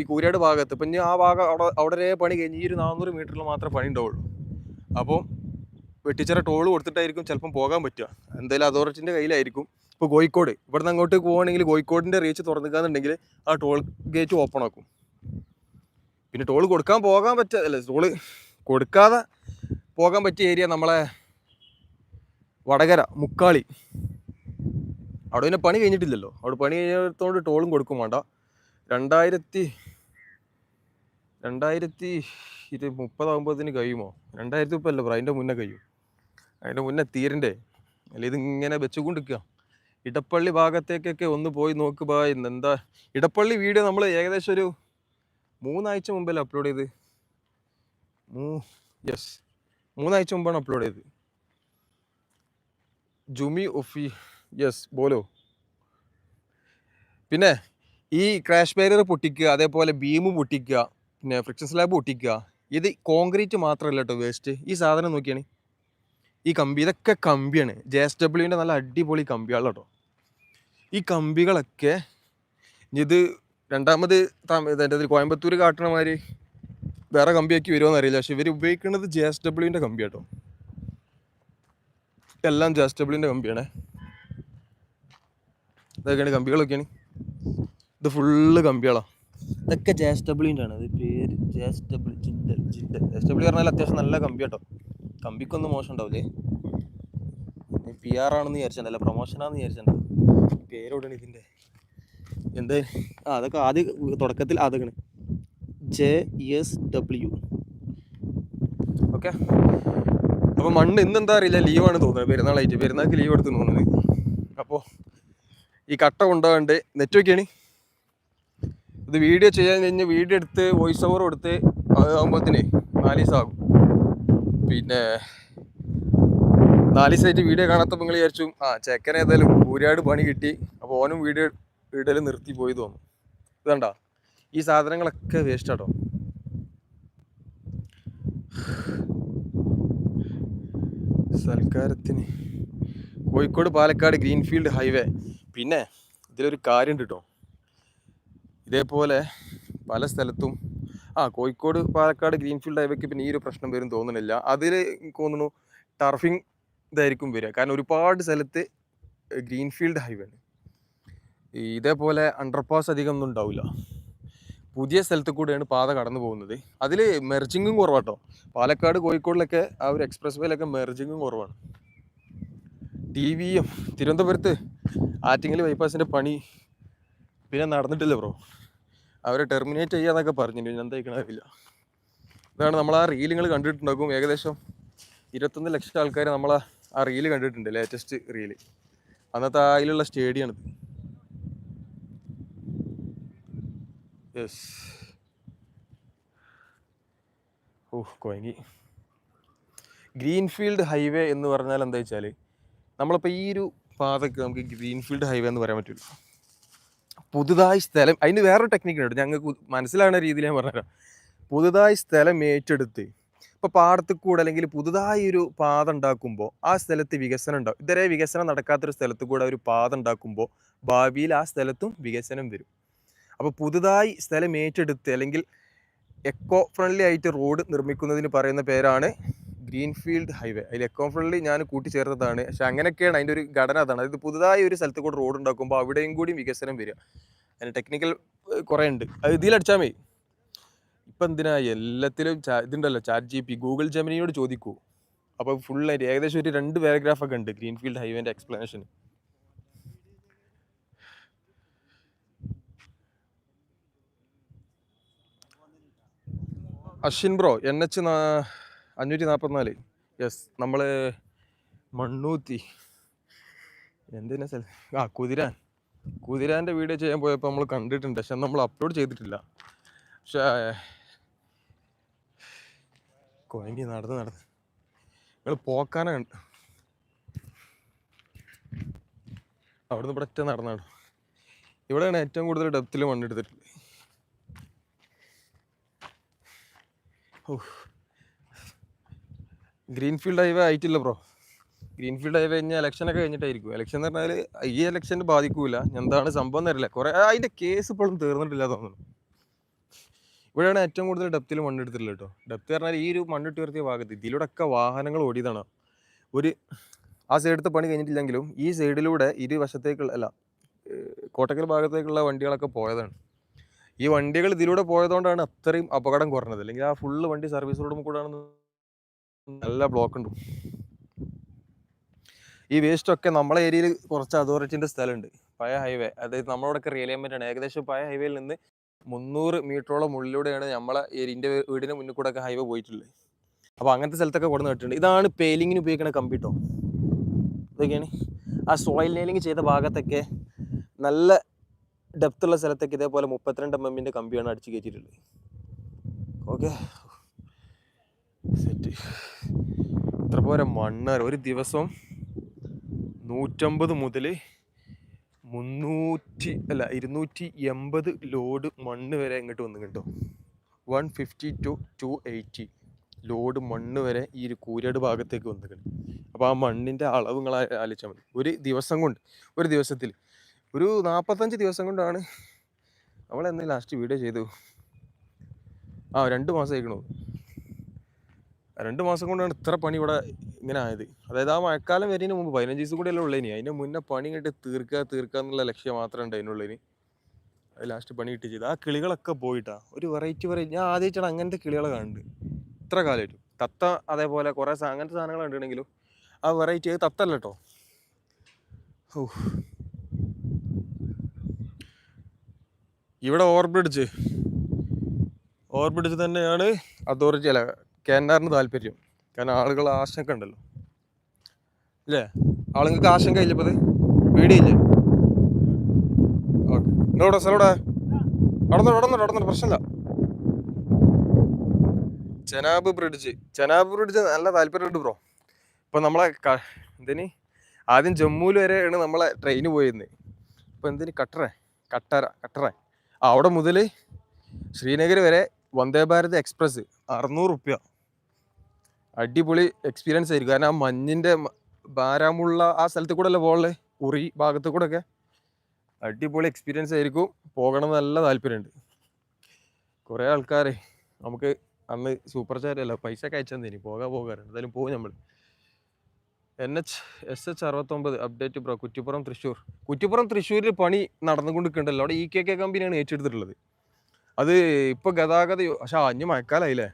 ഈ കൂരാട് ഭാഗത്ത് ഇപ്പം ആ ഭാഗം അവിടെ അവിടെ പണി കഴിഞ്ഞ് ഈ ഒരു നാനൂറ് മീറ്ററിൽ മാത്രമേ പണി ഉണ്ടാവുള്ളൂ. അപ്പോൾ വെട്ടിച്ചിറ ടോൾ കൊടുത്തിട്ടായിരിക്കും ചിലപ്പം പോകാൻ പറ്റുക. എന്തായാലും അതോറിറ്റിന്റെ കയ്യിലായിരിക്കും. ഇപ്പോൾ കോഴിക്കോട് ഇവിടുന്ന് അങ്ങോട്ട് പോകുകയാണെങ്കിൽ കോഴിക്കോടിന്റെ റീച്ച് തുറന്നിക്കാന്നുണ്ടെങ്കിൽ ആ ടോൾ ഗേറ്റ് ഓപ്പൺ ആക്കും. പിന്നെ ടോൾ കൊടുക്കാൻ പോകാൻ പറ്റുക ടോൾ കൊടുക്കാതെ പോകാൻ പറ്റിയ ഏരിയ നമ്മളെ വടകര മുക്കാളി. അവിടെ പിന്നെ പണി കഴിഞ്ഞിട്ടില്ലല്ലോ. അവിടെ പണി കഴിഞ്ഞത്തോണ്ട് ടോളും കൊടുക്കും വേണ്ട. രണ്ടായിരത്തി രണ്ടായിരത്തി ഇത് മുപ്പതാകുമ്പോഴത്തിന് കഴിയുമോ? രണ്ടായിരത്തി മുപ്പതല്ല ബ്രോ അതിന്റെ മുന്നേ കഴിയും. അതിന്റെ മുന്നേ തീരണ്ടേ അല്ല ഇതിങ്ങനെ വെച്ചുകൊണ്ടിരിക്കുക. ഇടപ്പള്ളി ഭാഗത്തേക്കൊക്കെ ഒന്ന് പോയി നോക്ക് ബാ എന്താ ഇടപ്പള്ളി വീഡിയോ നമ്മൾ ഏകദേശം ഒരു മൂന്നാഴ്ച മുമ്പല്ലേ അപ്ലോഡ് ചെയ്ത്? മൂ യെസ് മൂന്നാഴ്ച മുമ്പാണ് അപ്ലോഡ് ചെയ്തത് ജുമി ഒഫി യെസ് ബോലോ. പിന്നെ ഈ ക്രാഷ് ബാരിയർ പൊട്ടിക്കുക അതേപോലെ ബീം പൊട്ടിക്കുക പിന്നെ ഫ്രിക്ഷൻ സ്ലാബ് പൊട്ടിക്കുക ഇത് കോൺക്രീറ്റ് മാത്രമല്ല കേട്ടോ വേസ്റ്റ് ഈ സാധനം നോക്കിയാണ് ഈ കമ്പി ഇതൊക്കെ കമ്പിയാണ്. ജെ എസ് ഡബ്ല്യുവിന്റെ നല്ല അടിപൊളി കമ്പിയാണ് കേട്ടോ ഈ കമ്പികളൊക്കെ ഇത് രണ്ടാമത് ഇതിൽ കോയമ്പത്തൂർ കാട്ടണ മാതിരി വേറെ കമ്പിയാക്കി വരുമോ എന്നറിയില്ല പക്ഷെ ഇവർ ഉപയോഗിക്കുന്നത് ജെ എസ് ഡബ്ല്യുവിന്റെ കമ്പി കേട്ടോ എല്ലാം ജെ കമ്പിയാണേ. ഇതൊക്കെയാണ് കമ്പികളൊക്കെയാണ് ഇത് ഫുള്ള് കമ്പികളാണ് ഇതൊക്കെ ജാസ്റ്റബിളിന്റെ ആണ്. ഇത് പേര് ജാസ്റ്റബിൾ ജിൻഡൽ ജിൻഡൽ. ജാസ്റ്റബിൾ പറഞ്ഞാൽ അത്യാവശ്യം നല്ല കമ്പി കേട്ടോ കമ്പിക്കൊന്നും മോശം ഉണ്ടാവില്ലേ പി ആർ ആണെന്ന് വിചാരിച്ചിട്ടുണ്ടല്ല. പ്രൊമോഷനാണെന്ന് വിചാരിച്ചിട്ടുണ്ടോ? പേരോടാണ് ഇതിന്റെ എന്താ? ആ അതൊക്കെ ആദ്യം തുടക്കത്തിൽ അതൊക്കെയാണ് ജെ എസ് ഡബ്ല്യു ഓക്കെ അപ്പോൾ മണ്ണ് ഇന്നെന്താ അറിയില്ല ലീവാണ് തോന്നുന്നത്. പെരുന്നാളായിട്ട് പെരുന്നാൾക്ക് ലീവ് എടുത്ത് തോന്നുന്നത്. അപ്പോൾ ഈ കട്ട കൊണ്ടുപോകാണ്ട് നെറ്റ് വയ്ക്കുകയാണ് ഇത് വീഡിയോ ചെയ്യാൻ കഴിഞ്ഞ് വീഡിയോ എടുത്ത് വോയിസ് ഓവർ കൊടുത്ത് ആകുമ്പോഴത്തേനെ നാല് ദിവസം ആകും. പിന്നെ നാല് ദിവസമായിട്ട് വീഡിയോ കാണാത്തപ്പോൾ നിങ്ങൾ വിചാരിച്ചു ആ ചെക്കൻ ഏതായാലും ഒരുപാട് പണി കിട്ടി. അപ്പോൾ ഓനും വീഡിയോ ഇടൽ നിർത്തി പോയി തോന്നും ഇതണ്ട ഈ സാധനങ്ങളൊക്കെ വേസ്റ്റ് ആട്ടോ സൽക്കാരത്തിന്. Kozhikode Palakkad greenfield highway. പിന്നെ ഇതിലൊരു കാര്യം കേട്ടോ ഇതേപോലെ പല സ്ഥലത്തും ആ കോഴിക്കോട് പാലക്കാട് ഗ്രീൻഫീൽഡ് ഹൈവേക്ക് പിന്നെ ഈ ഒരു പ്രശ്നം വരും തോന്നുന്നില്ല. അതിൽ തോന്നുന്നു ടർഫിങ് ഇതായിരിക്കും വരിക. കാരണം ഒരുപാട് സ്ഥലത്ത് ഗ്രീൻഫീൽഡ് ഹൈവേ ആണ് ഇതേപോലെ അണ്ടർപാസ് അധികം ഒന്നും ഉണ്ടാവില്ല. പുതിയ സ്ഥലത്ത് കൂടെയാണ് പാത കടന്നു പോകുന്നത്. അതിൽ മെർജിങ്ങും കുറവാട്ടോ. പാലക്കാട് കോഴിക്കോടിലൊക്കെ ആ ഒരു എക്സ്പ്രസ് വേയിലൊക്കെ മെർജിങ്ങും കുറവാണ്. ടി വിയും തിരുവനന്തപുരത്ത് ആറ്റിങ്ങൽ ബൈപ്പാസിന്റെ പണി പിന്നെ നടന്നിട്ടില്ല ബ്രോ അവരെ ടെർമിനേറ്റ് ചെയ്യാന്നൊക്കെ പറഞ്ഞു ഞാൻ അറിയില്ല. ഇതാണ് നമ്മൾ ആ റീലുകൾ കണ്ടിട്ടുണ്ടാക്കും ഏകദേശം ഇരുപത്തൊന്ന് ലക്ഷം ആൾക്കാർ നമ്മൾ ആ റീൽ കണ്ടിട്ടുണ്ട് ലേറ്റസ്റ്റ് റീൽ അന്നത്തെ ആയിലുള്ള സ്റ്റേഡിയമാണിത് യെസ് ഓ കുഴങ്ങി ഗ്രീൻഫീൽഡ് ഹൈവേ എന്ന് പറഞ്ഞാൽ എന്താ വെച്ചാൽ നമ്മളിപ്പോൾ ഈ ഒരു പാതയ്ക്ക് നമുക്ക് ഗ്രീൻഫീൽഡ് ഹൈവേ എന്ന് പറയാൻ പറ്റില്ല. പുതുതായി സ്ഥലം അതിന് വേറൊരു ടെക്നിക്ക് ഉണ്ട്. ഞങ്ങൾക്ക് മനസ്സിലാകുന്ന രീതിയിൽ ഞാൻ പറഞ്ഞുതരാം. പുതുതായി സ്ഥലം ഏറ്റെടുത്ത് ഇപ്പോൾ പാടത്ത് കൂടെ അല്ലെങ്കിൽ പുതുതായി ഒരു പാത ഉണ്ടാക്കുമ്പോൾ ആ സ്ഥലത്ത് വികസനം ഉണ്ടാവും. ഇതുവരെ വികസനം നടക്കാത്തൊരു സ്ഥലത്ത് കൂടെ ഒരു പാത ഉണ്ടാക്കുമ്പോൾ ഭാവിയിൽ ആ സ്ഥലത്തും വികസനം വരും. അപ്പോൾ പുതുതായി സ്ഥലം ഏറ്റെടുത്ത് അല്ലെങ്കിൽ എക്കോ ഫ്രണ്ട്ലി ആയിട്ട് റോഡ് നിർമ്മിക്കുന്നതിന് പറയുന്ന പേരാണ് ഗ്രീൻഫീൽഡ് ഹൈവേ അതിൽ എക്കോ ഫ്രണ്ട്ലി ഞാൻ കൂട്ടിച്ചേർത്തതാണ്. പക്ഷെ അങ്ങനെയൊക്കെയാണ് അതിന്റെ ഒരു ഘടന അതാണ്. അതായത് പുതുതായി ഒരു സ്ഥലത്ത് കൂടെ റോഡ് ഉണ്ടാക്കുമ്പോൾ അവിടെയും കൂടി വികസനം വരിക. അതിന് ടെക്നിക്കൽ കുറേ ഉണ്ട് അത് ഇതിലടിച്ചാൽ മതി. ഇപ്പം എന്തിനാ എല്ലാത്തിലും ഇതുണ്ടല്ലോ ചാറ്റ് ജി പി ഗൂഗിൾ ജെമിനിയോട് ചോദിക്കൂ അപ്പോൾ ഫുള്ളായിട്ട് ഏകദേശം ഒരു രണ്ട് പാരഗ്രാഫൊക്കെ ഉണ്ട് greenfield ഹൈവേന്റെ explanation Ashwin bro N H അഞ്ഞൂറ്റി നാൽപ്പത്തിനാല് യെസ് നമ്മൾ മണ്ണൂത്തി. എന്തിനാ സ്ഥലം ആ കുതിരാൻ. കുതിരാന്റെ വീഡിയോ ചെയ്യാൻ പോയപ്പോൾ നമ്മൾ കണ്ടിട്ടുണ്ട് പക്ഷെ നമ്മൾ അപ്ലോഡ് ചെയ്തിട്ടില്ല. പക്ഷേ കുഴങ്ങി നടന്ന് നടന്ന്. നിങ്ങൾ പോക്കാന കണ്ട് അവിടുന്ന് ഇവിടെ ഒറ്റ നടന്നാണ്. ഇവിടെയാണ് ഏറ്റവും കൂടുതൽ ഡെപ്തിൽ മണ്ണെടുത്തിട്ടുള്ളത്. ഗ്രീൻഫീൽഡ് ഹൈവേ ആയിട്ടില്ല ബ്രോ. ഗ്രീൻഫീൽഡ് ഹൈവേ കഴിഞ്ഞാൽ ഇലക്ഷനൊക്കെ കഴിഞ്ഞിട്ടായിരിക്കും. ഇലക്ഷൻ എന്ന് പറഞ്ഞാൽ ഈ ഇലക്ഷന് ബാധിക്കൂല. എന്താണ് സംഭവം എന്നറിയില്ല. കുറേ അതിന്റെ കേസ് ഇപ്പോഴും തീർന്നിട്ടില്ല തോന്നുന്നു. ഇവിടെയാണ് ഏറ്റവും കൂടുതൽ ഡെപ്തിൽ മണ്ണെടുത്തിട്ടില്ല കേട്ടോ ഡെപ്ത് പറഞ്ഞാൽ ഈ ഒരു മണ്ണിട്ട് ഉയർത്തിയ ഭാഗത്ത് ഇതിലൂടെ ഒക്കെ വാഹനങ്ങൾ ഓടിയതാണ്. ഒരു ആ സൈഡത്തെ പണി കഴിഞ്ഞിട്ടില്ലെങ്കിലും ഈ സൈഡിലൂടെ ഇരുവശത്തേക്കുള്ള അല്ല കോട്ടക്കൽ ഭാഗത്തേക്കുള്ള വണ്ടികളൊക്കെ പോയതാണ്. ഈ വണ്ടികൾ ഇതിലൂടെ പോയതുകൊണ്ടാണ് അത്രയും അപകടം കുറഞ്ഞത്. അല്ലെങ്കിൽ ആ ഫുള്ള് വണ്ടി സർവീസ് റോഡും കൂടെ നല്ല ബ്ലോക്ക് ഉണ്ട് ഈ വേസ്റ്റ് ഒക്കെ നമ്മളെ ഏരിയയിൽ കുറച്ച് അതോറിറ്റിന്റെ സ്ഥലമുണ്ട്. പഴയ ഹൈവേ അതായത് നമ്മളോടൊക്കെ റിയൽ ആണ്. ഏകദേശം പഴയ ഹൈവേയിൽ നിന്ന് മുന്നൂറ് മീറ്ററോളം ഉള്ളിലൂടെയാണ് നമ്മളെ ഏരിയന്റെ വീടിന് മുന്നിൽ കൂടെ ഒക്കെ ഹൈവേ പോയിട്ടുള്ളത്. അപ്പോൾ അങ്ങനത്തെ സ്ഥലത്തൊക്കെ കൊടുന്ന് നട്ടിട്ടുണ്ട് ഇതാണ് പേലിങ്ങിന് ഉപയോഗിക്കുന്ന കമ്പിട്ടോ ഇതൊക്കെയാണ്. ആ സോയിൽ നെയിലിംഗ് ചെയ്ത ഭാഗത്തൊക്കെ നല്ല ഡെപ്ത് ഉള്ള സ്ഥലത്തൊക്കെ ഇതേപോലെ മുപ്പത്തിരണ്ട് എം എമ്മിന്റെ കമ്പിയാണ് അടിച്ച് കയറ്റിയിട്ടുള്ളത്. ഓക്കെ. സെറ്റ് ഇത്ര പോലെ മണ്ണാർ. ഒരു ദിവസം നൂറ്റമ്പത് മുതൽ മുന്നൂറ്റി അല്ല ഇരുന്നൂറ്റി എൺപത് ലോഡ് മണ്ണ് വരെ ഇങ്ങോട്ട് വന്നു കേട്ടോ. One fifty to two eighty load മണ്ണ് വരെ ഈ ഒരു കൂരട് ഭാഗത്തേക്ക് വന്നിട്ടുണ്ട് അപ്പോൾ ആ മണ്ണിന്റെ അളവ് നിങ്ങൾ ആലോചിച്ചാൽ മതി. ഒരു ദിവസം കൊണ്ട് ഒരു ദിവസത്തിൽ ഒരു നാൽപ്പത്തഞ്ച് ദിവസം കൊണ്ടാണ് അവളെന്ന് ലാസ്റ്റ് വീഡിയോ ചെയ്തു. ആ രണ്ട് മാസം ആയിക്കണോ. രണ്ട് മാസം കൊണ്ടാണ് ഇത്ര പണി ഇവിടെ ഇങ്ങനെ ആയത്. അതായത് ആ മഴക്കാലം വരുന്നതിന് മുമ്പ് പതിനഞ്ച് ദിവസം കൂടെ അല്ലേ ഉള്ളതിന് അതിന് മുന്നേ പണി കിട്ടി തീർക്കുക തീർക്കുക എന്നുള്ള ലക്ഷ്യം മാത്രമേ ഉണ്ട് അതിനുള്ളതിന് അത് ലാസ്റ്റ് പണി കിട്ടി ചെയ്ത്. ആ കിളികളൊക്കെ പോയിട്ടാ. ഒരു വെറൈറ്റി വെറൈറ്റി ഞാൻ ആദ്യമായിട്ടാണ് അങ്ങനത്തെ കിളികളെ കാണുന്നത് ഇത്ര കാലമായിട്ട് തത്ത അതേപോലെ കുറേ അങ്ങനത്തെ സാധനങ്ങൾ കണ്ടിട്ടുണ്ടെങ്കിലും ആ വെറൈറ്റി അത് തത്തല്ല കേട്ടോ ഓ ഇവിടെ ഓവർബ്രിഡ്ജ്. ഓവർബ്രിഡ്ജ് തന്നെയാണ് അതോറിറ്റി അല്ല കേന്നാറിന് താല്പര്യം. കാരണം ആളുകൾ ആശങ്ക ഉണ്ടല്ലോ. അല്ലേ ആളുകൾക്ക് ആശങ്ക ഇല്ലപ്പോ അത് പേടിയില്ലേ? ഓക്കെ. എന്നോടെ സ്ഥലോടെ നടന്നോ നടന്നോ നടന്നു പ്രശ്നമില്ല. ചെനാബ് ബ്രിഡ്ജ്. ചെനാബ് ബ്രിഡ്ജ് നല്ല താല്പര്യമുണ്ട് ബ്രോ. ഇപ്പൊ നമ്മളെ എന്തിനി? ആദ്യം ജമ്മുവിൽ വരെയാണ് നമ്മളെ ട്രെയിന് പോയിരുന്നത്. ഇപ്പൊ എന്തിന്? കട്ടറ. കട്ടറ കട്ടറ. അവിടെ മുതൽ ശ്രീനഗർ വരെ വന്ദേ ഭാരത് എക്സ്പ്രസ്. അറുന്നൂറ് റുപ്യ അടിപൊളി എക്സ്പീരിയൻസ് ആയിരിക്കും. കാരണം ആ മഞ്ഞിന്റെ ഭാരമുള്ള ബാരാമുള്ള ആ സ്ഥലത്ത് കൂടെ അല്ലേ പോകണല്ലേ ഉറി ഭാഗത്ത് കൂടെ ഒക്കെ അടിപൊളി എക്സ്പീരിയൻസ് ആയിരിക്കും. പോകണം നല്ല താല്പര്യമുണ്ട്. കുറേ ആൾക്കാരെ നമുക്ക് അന്ന് സൂപ്പർ ചാർജ് അല്ല പൈസ ഒക്കെ അയച്ചാൽ തന്നെ പോകാൻ പോകാറുണ്ട് എന്തായാലും പോകും നമ്മൾ എൻ എച്ച് എസ് എച്ച് അറുപത്തൊമ്പത് അപ്ഡേറ്റ് ബ്രോ കുറ്റിപ്പുറം തൃശ്ശൂർ. കുറ്റിപ്പുറം തൃശ്ശൂരിൽ പണി നടന്നുകൊണ്ടിരിക്കണ്ടല്ലോ അവിടെ ഇ കെ കെ കമ്പനിയാണ് ഏറ്റെടുത്തിട്ടുള്ളത്. അത് ഇപ്പൊ ഗതാഗത പക്ഷെ അഞ്ഞ് മഴക്കാലായില്ലേ?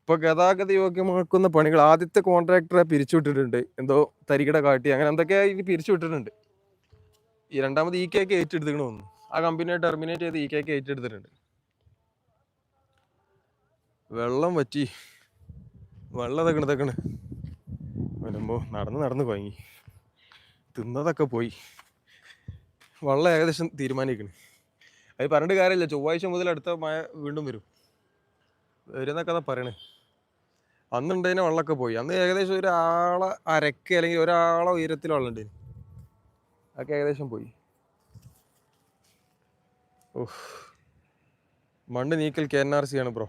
ഇപ്പൊ ഗതാഗത യോഗ്യമാക്കുന്ന പണികൾ ആദ്യത്തെ കോൺട്രാക്ടറെ പിരിച്ചുവിട്ടിട്ടുണ്ട്. എന്തോ തരികിട കാട്ടി. അങ്ങനെ എന്തൊക്കെ ഇത് പിരിച്ചുവിട്ടിട്ടുണ്ട്? ഈ രണ്ടാമത് ഇ കെ കെ ഏറ്റെടുത്തിക്കണ ഒന്ന് ആ കമ്പനിയെ ടെർമിനേറ്റ് ചെയ്ത് ഇ കെ കെ ഏറ്റെടുത്തിട്ടുണ്ട്. വെള്ളം വറ്റി. വെള്ളം തക്കണ് തക്കണ് വരുമ്പോൾ നടന്ന് നടന്ന് കുഴങ്ങി തിന്നതൊക്കെ പോയി. വെള്ളം ഏകദേശം തീരുമാനിക്കണ്. അത് പറഞ്ഞിട്ട് കാര്യമില്ല. ചൊവ്വാഴ്ച മുതൽ അടുത്ത മഴ വീണ്ടും വരും. വരുന്നൊക്കെ പറയണേ. അന്നുണ്ടതിന് വെള്ളമൊക്കെ പോയി. അന്ന് ഏകദേശം ഒരാളെ അരക്ക് അല്ലെങ്കിൽ ഒരാളെ ഉയരത്തിൽ വെള്ളം ഉണ്ടായിരുന്നു അതൊക്കെ ഏകദേശം പോയി. ഓഹ് മണ്ണ് നീക്കൽ കെ എൻ ആർ സി ആണ് ബ്രോ.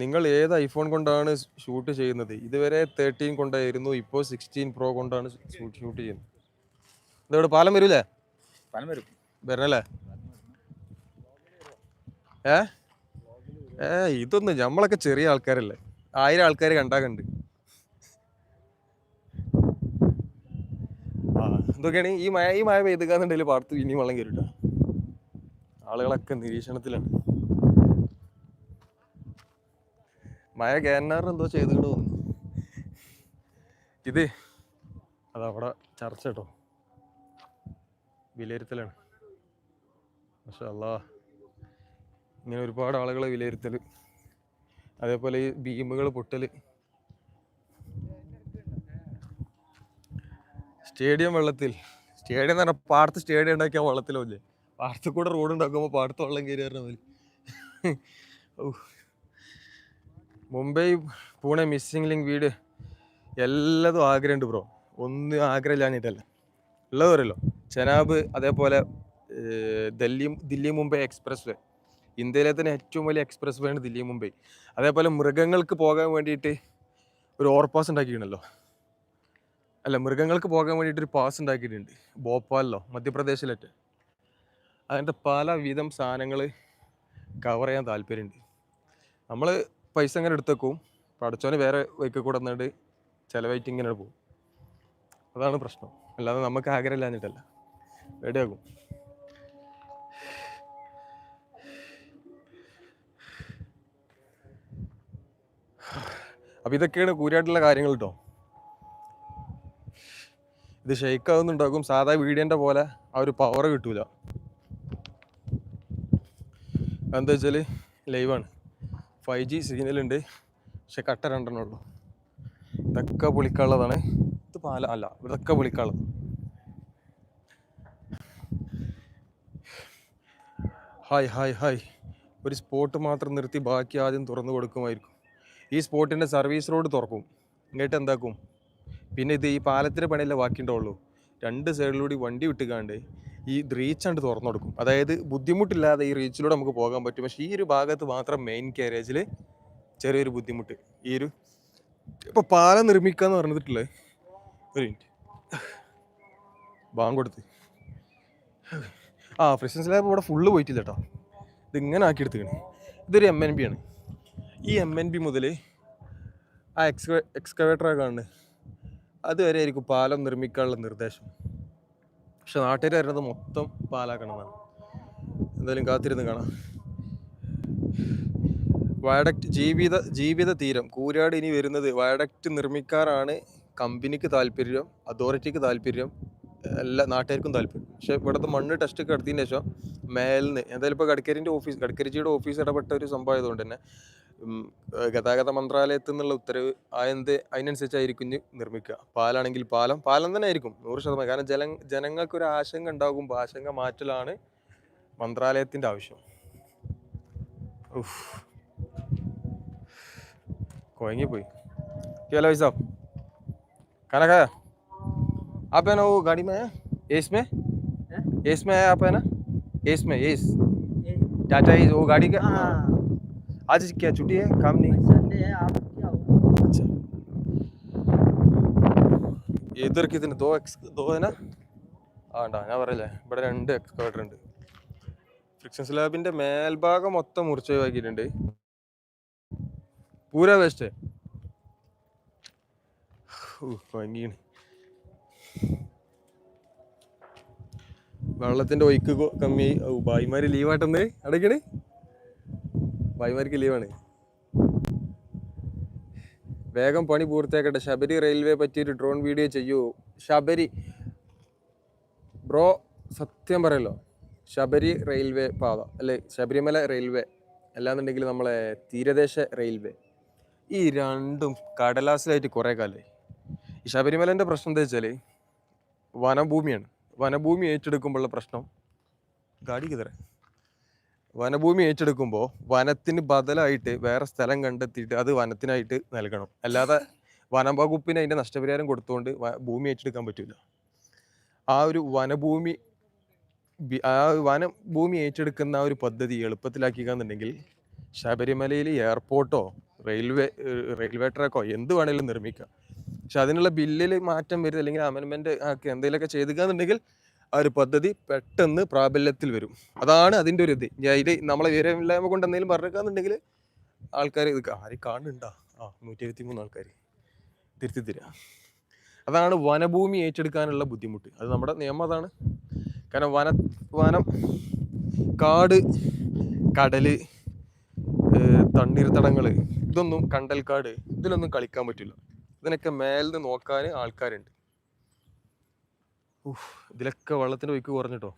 നിങ്ങൾ ഏത് ഐഫോൺ കൊണ്ടാണ് ഷൂട്ട് ചെയ്യുന്നത്? ഇതുവരെ തേർട്ടീൻ കൊണ്ടായിരുന്നു ഇപ്പോൾ സിക്സ്റ്റീൻ പ്രോ കൊണ്ടാണ് ഷൂട്ട് ചെയ്യുന്നത്. ഇതെവിടെ പാലം വരൂലേ? പാലം വരും. വരണല്ലേ? ഏ? ഏ ഇതൊന്നും നമ്മളൊക്കെ ചെറിയ ആൾക്കാരല്ലേ? ആയിരം ആൾക്കാർ കണ്ടാ കണ്ട് ആ എന്തൊക്കെയാണ്? ഈ മഴ ഈ മഴ പെയ്തുകാന്നുണ്ടെങ്കിൽ പാടത്ത് ഇനിയും വെള്ളം കയറിട്ടാ ആളുകളൊക്കെ നിരീക്ഷണത്തിലാണ്. മഴ കേന്നാർ എന്തോ ചെയ്തിട്ട് തോന്നുന്നു ഇത് അതവിടെ ചർച്ച കേട്ടോ. വിലയിരുത്തലാണ്. പക്ഷെ അല്ല ഇങ്ങനെ ഒരുപാട് ആളുകളെ വിലയിരുത്തൽ അതേപോലെ ഈ ഭീമുകൾ പൊട്ടൽ സ്റ്റേഡിയം വെള്ളത്തിൽ. സ്റ്റേഡിയം എന്ന് പറഞ്ഞാൽ പാടത്ത് സ്റ്റേഡിയം ഉണ്ടാക്കിയാൽ വെള്ളത്തിലോ ഇല്ലേ പാടത്ത് കൂടെ റോഡ് ഉണ്ടാക്കുമ്പോൾ പാടത്ത് വെള്ളം കയറി പറഞ്ഞ മതി. ഓ മുംബൈ പൂനെ മിസ്സിംഗ് ലിങ്ക് വീട്. എല്ലാതും ആഗ്രഹമുണ്ട് ബ്രോ ഒന്നും ആഗ്രഹമില്ലാഞ്ഞിട്ടല്ല. ഉള്ളത് പറയല്ലോ ചെനാബ് അതേപോലെ ദില്ലി ദില്ലി മുംബൈ എക്സ്പ്രസ് വേ ഇന്ത്യയിലെ തന്നെ ഏറ്റവും വലിയ എക്സ്പ്രസ് വേ ആണ് ദില്ലി മുംബൈ. അതേപോലെ മൃഗങ്ങൾക്ക് പോകാൻ വേണ്ടിയിട്ട് ഒരു ഓവർപാസ് ഉണ്ടാക്കിയിട്ടുണ്ടല്ലോ. അല്ല മൃഗങ്ങൾക്ക് പോകാൻ വേണ്ടിയിട്ട് ഒരു പാസ് ഉണ്ടാക്കിയിട്ടുണ്ട്. ഭോപ്പാലിലോ മധ്യപ്രദേശിലൊക്കെ. അങ്ങനത്തെ പല വിധം സാധനങ്ങൾ കവർ ചെയ്യാൻ താല്പര്യമുണ്ട് നമ്മൾ പൈസ ഇങ്ങനെ എടുത്തേക്കും. പഠിച്ചോനെ വേറെ വൈക്ക് കൂടെ വന്നിട്ട് ചിലവായിട്ട് ഇങ്ങനെ പോകും അതാണ് പ്രശ്നം. അല്ലാതെ നമുക്ക് ആഗ്രഹമില്ലാഞ്ഞിട്ടല്ല റെഡിയാകും അപ്പം ഇതൊക്കെയാണ് കൂരായിട്ടുള്ള കാര്യങ്ങൾ കേട്ടോ ഇത് ഷെയ്ക്ക് ആവുന്നുണ്ടാക്കും സാധാ വീഡിയോന്റെ പോലെ ആ ഒരു പവർ കിട്ടൂല. എന്താ വെച്ചാൽ ലൈവാണ് ഫൈവ് ജി സിഗ്നൽ ഉണ്ട്. പക്ഷെ കട്ട രണ്ടെണ്ണം ഉള്ളൂ. ഇതൊക്കെ പുളിക്കുള്ളതാണ് ഇത് പാല അല്ല ഇതൊക്കെ പുളിക്കുള്ളത് ഹായ് ഹായ് ഹായ് ഒരു സ്പോട്ട് മാത്രം നിർത്തി ബാക്കി ആദ്യം തുറന്നു കൊടുക്കുമായിരിക്കും. ഈ സ്പോട്ടിന്റെ സർവീസ് റോഡ് തുറക്കും. ഇങ്ങോട്ട് എന്താക്കും? പിന്നെ ഇത് ഈ പാലത്തിന്റെ പണിയല്ലേ ബാക്കിയുണ്ടാവുള്ളൂ. രണ്ട് സൈഡിലൂടെ വണ്ടി വിട്ടുകാണ്ട് ഈ റീച്ച് ആണ്ട് തുറന്നു കൊടുക്കും. അതായത് ബുദ്ധിമുട്ടില്ലാതെ ഈ റീച്ചിലൂടെ നമുക്ക് പോകാൻ പറ്റും. പക്ഷേ ഈ ഒരു ഭാഗത്ത് മാത്രം മെയിൻ കാരേജിൽ ചെറിയൊരു ബുദ്ധിമുട്ട്. ഈ ഒരു ഇപ്പോൾ പാലം നിർമ്മിക്കാന്ന് പറഞ്ഞിട്ടില്ലേ? ഒരു മിനിറ്റ് ബാങ്ക് ആ ഫ്രഷൻസ് ലാബ് ഇവിടെ ഫുള്ള് പോയിട്ടില്ല കേട്ടോ ഇത് ഇങ്ങനെ ആക്കി എടുത്തേക്കണേ. ഇതൊരു എം എൻ ബി ആണ്. ഈ എം എൻ ബി മുതൽ ആ എക്സ്ക എക്സ്കവേറ്ററൊക്കെ കാണുന്നത്. അതുവരെ ആയിരിക്കും പാലം നിർമ്മിക്കാനുള്ള നിർദ്ദേശം. പക്ഷെ നാട്ടുകാർ വരുന്നത് മൊത്തം പാലാക്കണമെന്നാണ് എന്തായാലും കാത്തിരുന്ന് കാണാം. വയഡക്റ്റ് ജീവിത ജീവിത തീരം. കൂരാട് ഇനി വരുന്നത് വയഡക്റ്റ് നിർമ്മിക്കാറാണ് കമ്പനിക്ക് താല്പര്യം അതോറിറ്റിക്ക് താല്പര്യം. എല്ലാ നാട്ടുകാർക്കും താല്പര്യം. പക്ഷെ ഇവിടുത്തെ മണ്ണ് ടെസ്റ്റ് ഒക്കെ നടത്തിയതിന് ശേഷം മേലിന്ന് എന്തായാലും ഇപ്പോൾ ഗഡ്കരിന്റെ ഓഫീസ് ഗഡ്കരിജിയുടെ ഓഫീസ് ഇടപെട്ട ഒരു സംഭവം ആയതുകൊണ്ട് തന്നെ ഗതാഗത മന്ത്രാലയത്തിൽ നിന്നുള്ള ഉത്തരവ് എന്ത് അതിനനുസരിച്ചായിരിക്കും നിർമ്മിക്കുക. പാലാണെങ്കിൽ പാലം പാലം തന്നെ ആയിരിക്കും നൂറ് ശതമാനം. കാരണം ജല ജനങ്ങൾക്ക് ഒരു ആശങ്ക ഉണ്ടാകുമ്പോൾ ആശങ്ക മാറ്റലാണ് മന്ത്രാലയത്തിന്റെ ആവശ്യം. കുഴങ്ങിപ്പോയി കേല വൈസാബ് കനക്കായ आप है ना वो गाड़ी में है एस में एस में है आप है ना एस में एस टाटा एस वो गाड़ी का हाँ आज क्या छुट्टी है काम नहीं संडे है आप क्या हुआ अच्छा इधर कितने दो एक्स दो है ना ആണ്ടാ ഞാൻ പറയല്ലേ ഇവിടെ രണ്ട് എക്സ്കവേറ്റർ ഉണ്ട് ഫ്രിക്ഷൻ സ്ലാബിന്റെ മേൽഭാഗം മൊത്തം മുറിച്ച് ഒഴിവാക്കിയിട്ടുണ്ട് പൂര വേസ്റ്റ് ഭംഗിയാണ് വെള്ളത്തിന്റെ ഒഴുക്ക് കമ്മി ഭായിമാര് ലീവാട്ടെന്ന് അടയ്ക്കണേ ഭായിമാർക്ക് ലീവാണ് വേഗം പണി പൂർത്തിയാക്കട്ടെ. ശബരി റെയിൽവേ പറ്റിയൊരു ഡ്രോൺ വീഡിയോ ചെയ്യൂ. ശബരി ബ്രോ സത്യം പറയല്ലോ. ശബരി റെയിൽവേ പാത അല്ലെ ശബരിമല റെയിൽവേ അല്ലാന്നുണ്ടെങ്കിൽ നമ്മളെ തീരദേശ റെയിൽവേ ഈ രണ്ടും കടലാസിലായിട്ട് കുറേ കാലേ ശബരിമലേന്റെ പ്രശ്നം എന്താ വെച്ചാൽ വനഭൂമിയാണ്. വനഭൂമി ഏറ്റെടുക്കുമ്പോഴുള്ള പ്രശ്നം? ഗാഡി കിതറ വനഭൂമി ഏറ്റെടുക്കുമ്പോൾ വനത്തിന് ബദലായിട്ട് വേറെ സ്ഥലം കണ്ടെത്തിയിട്ട് അത് വനത്തിനായിട്ട് നൽകണം. അല്ലാതെ വനം വകുപ്പിന് അതിന്റെ നഷ്ടപരിഹാരം കൊടുത്തുകൊണ്ട് ഭൂമി ഏറ്റെടുക്കാൻ പറ്റില്ല ആ ഒരു വനഭൂമി ആ വനഭൂമി ഏറ്റെടുക്കുന്ന ആ ഒരു പദ്ധതി എളുപ്പത്തിലാക്കിക്കാന്നുണ്ടെങ്കിൽ ശബരിമലയിൽ എയർപോർട്ടോ റെയിൽവേ റെയിൽവേ ട്രാക്കോ എന്ത് വേണേലും നിർമ്മിക്കാം. പക്ഷെ അതിനുള്ള ബില്ലിൽ മാറ്റം വരുത് അല്ലെങ്കിൽ അമെൻമെന്റ് ആക്കി എന്തെങ്കിലുമൊക്കെ ചെയ്തുകയെന്നുണ്ടെങ്കിൽ ആ ഒരു പദ്ധതി പെട്ടെന്ന് പ്രാബല്യത്തിൽ വരും. അതാണ് അതിന്റെ ഒരു ഇത്. ഇത് നമ്മളെ വിവരമില്ലായ്മ കൊണ്ട് എന്തെങ്കിലും പറഞ്ഞേക്കാന്നുണ്ടെങ്കിൽ ആൾക്കാർ ഇത് ആരും കാണുന്നുണ്ടാ? ആ നൂറ്റി എഴുപത്തി മൂന്ന് ആൾക്കാർ തിരുത്തി തരാ. അതാണ് വനഭൂമി ഏറ്റെടുക്കാനുള്ള ബുദ്ധിമുട്ട്. അത് നമ്മുടെ നിയമം അതാണ്. കാരണം വന വനം കാട് കടൽ തണ്ണീർത്തടങ്ങൾ ഇതൊന്നും കണ്ടൽക്കാട് ഇതിലൊന്നും കളിക്കാൻ പറ്റില്ല. ഇതിനൊക്കെ മേലിന്ന് നോക്കാൻ ആൾക്കാരുണ്ട്. ഇതിലൊക്കെ വെള്ളത്തിന്റെ ഒഴുക്ക് കുറഞ്ഞിട്ടോ?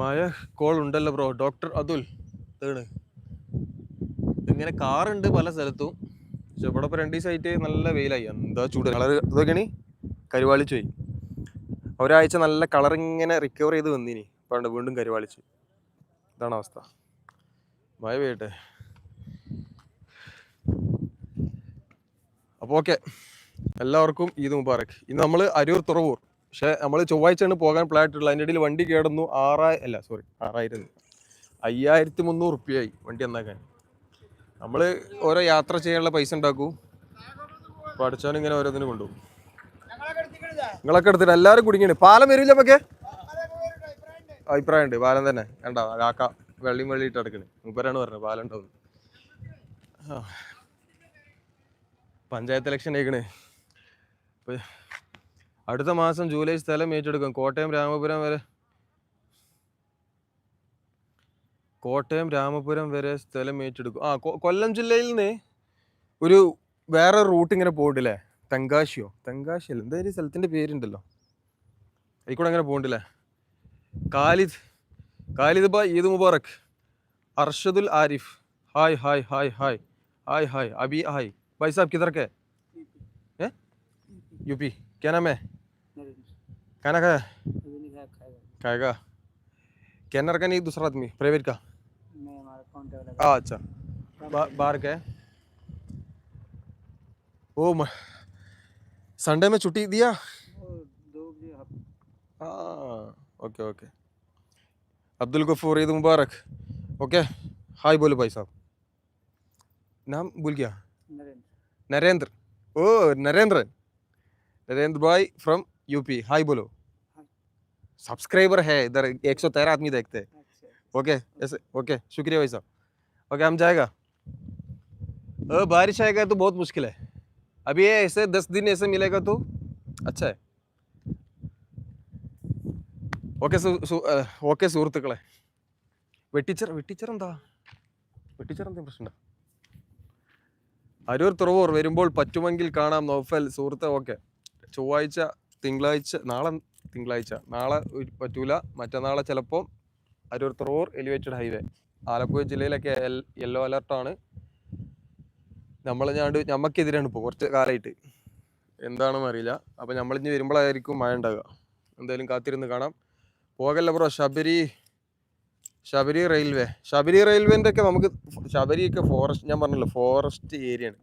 മഴ കോൾ ഉണ്ടല്ലോ ബ്രോ. ഡോക്ടർ അതുൽ ഇതാണ്. ഇങ്ങനെ കാറുണ്ട് പല സ്ഥലത്തും. പക്ഷെ ഇവിടെ ഇപ്പോൾ രണ്ട് ദിവസമായിട്ട് നല്ല വെയിലായി. എന്താ ചൂട്? കളർ ഇതൊക്കെയാണ്? കരുവാളിച്ചു പോയി. ഒരാഴ്ച നല്ല കളർ ഇങ്ങനെ റിക്കവർ ചെയ്ത് വന്നിനി. പണ്ട് വീണ്ടും കരുവാളിച്ച്. ഇതാണ് അവസ്ഥ. മഴ പെയ്യട്ടെ. അപ്പോൾ ഓക്കെ. എല്ലാവർക്കും ഈദ് മുബാറക്. ഇന്ന് നമ്മൾ അരൂർ തുറവൂർ. പക്ഷേ നമ്മൾ ചൊവ്വാഴ്ചയാണ് പോകാൻ പ്ലാൻ ഇട്ടുള്ളത് അതിന്റെ ഇടയിൽ വണ്ടി കേടുന്നു. ആറായി അല്ല സോറി ആറായിരം. അയ്യായിരത്തി മുന്നൂറ് റുപ്യയായി വണ്ടി എന്നാക്കാൻ നമ്മൾ ഓരോ യാത്ര ചെയ്യാനുള്ള പൈസ ഉണ്ടാക്കൂ. പഠിച്ചാലും ഇങ്ങനെ ഓരോന്നിന് കൊണ്ടുപോകും. നിങ്ങളൊക്കെ എടുത്തിട്ട് എല്ലാവരും കുടുങ്ങിയാണ്. പാലം വരില്ല അപ്പൊക്കെ? അഭിപ്രായം ഉണ്ട്. പാലം തന്നെ. കണ്ട? കാക്ക വെള്ളിയും വെള്ളിയിട്ട് അടക്കണേ മൂപ്പരാണ് പറഞ്ഞത് പാലം ഉണ്ടാവുന്നു ആ. പഞ്ചായത്ത് ഇലക്ഷൻ ആയിക്കണേ അടുത്ത മാസം ജൂലൈ സ്ഥലം ഏറ്റെടുക്കും. കോട്ടയം രാമപുരം വരെ. കോട്ടയം രാമപുരം വരെ സ്ഥലം ഏറ്റെടുക്കും. ആ കൊല്ലം ജില്ലയിൽ നിന്ന് ഒരു വേറെ റൂട്ട് ഇങ്ങനെ പോകണ്ടില്ലേ തെങ്കാശിയോ? അല്ല എന്തായാലും സ്ഥലത്തിന്റെ പേരുണ്ടല്ലോ? അതിക്കൂടെ അങ്ങനെ പോകണ്ടില്ലേ കാലിദ് കാലിദ് ബ Eid Mubarak. Arshadul Arif. Hi hi hi hi. Hi hi. Abi hi. भाई साहब किधर के? हैं? यूपी। क्या नाम है? खाना खाया? खाएगा। कैनर का नहीं दूसरा आदमी प्राइवेट का? हाँ अच्छा। बाहर का है। ओ संडे में छुट्टी दिया? हाँ ओके ओके। अब्दुल गफूर ईद मुबारक। ओके हाय बोलो भाई साहब। नाम भूल गया। नरेंद्र ओ नरेंद्र नरेंद्र भाई फ्रॉम यूपी हाय बोलो सब्सक्राइबर है इधर एक सौ तेरह आदमी देखते हैं ओके ऐसे ओके शुक्रिया भाई साहब ओके हम जाएगा ओ बारिश आएगा तो बहुत मुश्किल है अभी ये ऐसे दस दिन ऐसे मिलेगा तो अच्छा है ഓക്കെ ഓക്കെ സുഹൃത്തുക്കളെ വെട്ടിച്ചർ വെട്ടിച്ചർ എന്താ വെട്ടിച്ചർ എന്താ പ്രശ്നം അരൂർ തുറവൂർ വരുമ്പോൾ പറ്റുമെങ്കിൽ കാണാം. നോഫൽ സുഹൃത്ത് ഓക്കെ ചൊവ്വാഴ്ച തിങ്കളാഴ്ച നാളെ തിങ്കളാഴ്ച. നാളെ പറ്റൂല. മറ്റന്നാളെ ചിലപ്പോൾ അരൂർ തുറവൂർ എലിവേറ്റഡ് ഹൈവേ ആലപ്പുഴ ജില്ലയിലൊക്കെ യെല്ലോ അലർട്ടാണ് നമ്മൾ ഞാണ്ട് നമുക്കെതിരാണ് ഇപ്പോൾ കുറച്ച് കാലമായിട്ട് എന്താണെന്ന് അറിയില്ല. അപ്പോൾ നമ്മളിഞ്ഞ് വരുമ്പോഴായിരിക്കും മഴ ഉണ്ടാകുക എന്തായാലും കാത്തിരുന്ന് കാണാം. പോകല്ല ബ്രോ? ശബരി ശബരി റെയിൽവേ. ശബരി റെയിൽവേന്റെ ഒക്കെ നമുക്ക് ശബരിയൊക്കെ ഫോറസ്റ്റ് ഞാൻ പറഞ്ഞല്ലോ ഫോറസ്റ്റ് ഏരിയയാണ്.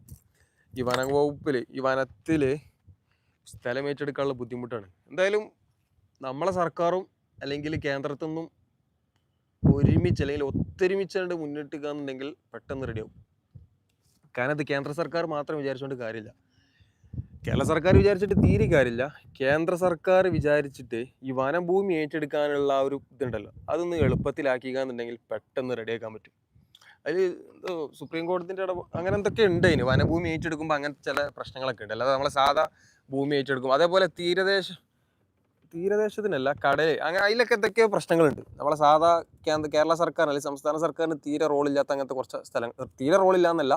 ഈ വനം വകുപ്പിൽ ഈ വനത്തിൽ സ്ഥലം ഏറ്റെടുക്കാനുള്ള ബുദ്ധിമുട്ടാണ്. എന്തായാലും നമ്മളെ സർക്കാരും അല്ലെങ്കിൽ കേന്ദ്രത്തിൽ നിന്നും ഒരുമിച്ച് അല്ലെങ്കിൽ ഒത്തൊരുമിച്ചുകൊണ്ട് മുന്നിട്ടുകയെന്നുണ്ടെങ്കിൽ പെട്ടെന്ന് റെഡിയാവും കാരണം ഇത് കേന്ദ്ര സർക്കാർ മാത്രം വിചാരിച്ചുകൊണ്ട് കാര്യമില്ല. കേരള സർക്കാർ വിചാരിച്ചിട്ട് തീരെ കാര്യമില്ല. കേന്ദ്ര സർക്കാർ വിചാരിച്ചിട്ട് ഈ വനഭൂമി ഏറ്റെടുക്കാനുള്ള ആ ഒരു ഇതുണ്ടല്ലോ. അതൊന്ന് എളുപ്പത്തിലാക്കിക്കാന്നുണ്ടെങ്കിൽ പെട്ടെന്ന് റെഡിയാക്കാൻ പറ്റും. അതിൽ സുപ്രീം കോടതിന്റെ ഇട അങ്ങനെ എന്തൊക്കെ ഉണ്ട് അതിന് വനഭൂമി ഏറ്റെടുക്കുമ്പോൾ അങ്ങനത്തെ ചില പ്രശ്നങ്ങളൊക്കെ ഉണ്ട്. അല്ലാതെ നമ്മളെ സാധാ ഭൂമി ഏറ്റെടുക്കും. അതേപോലെ തീരദേശ തീരദേശത്തിനല്ല കടൽ അങ്ങനെ അതിലൊക്കെ എന്തൊക്കെയോ പ്രശ്നങ്ങളുണ്ട്. നമ്മളെ സാധാ കേന്ദ്ര കേരള സർക്കാർ അല്ലെങ്കിൽ സംസ്ഥാന സർക്കാരിന് തീരെ റോളില്ലാത്ത അങ്ങനത്തെ കുറച്ച് സ്ഥലങ്ങൾ തീരെ റോളില്ല എന്നല്ല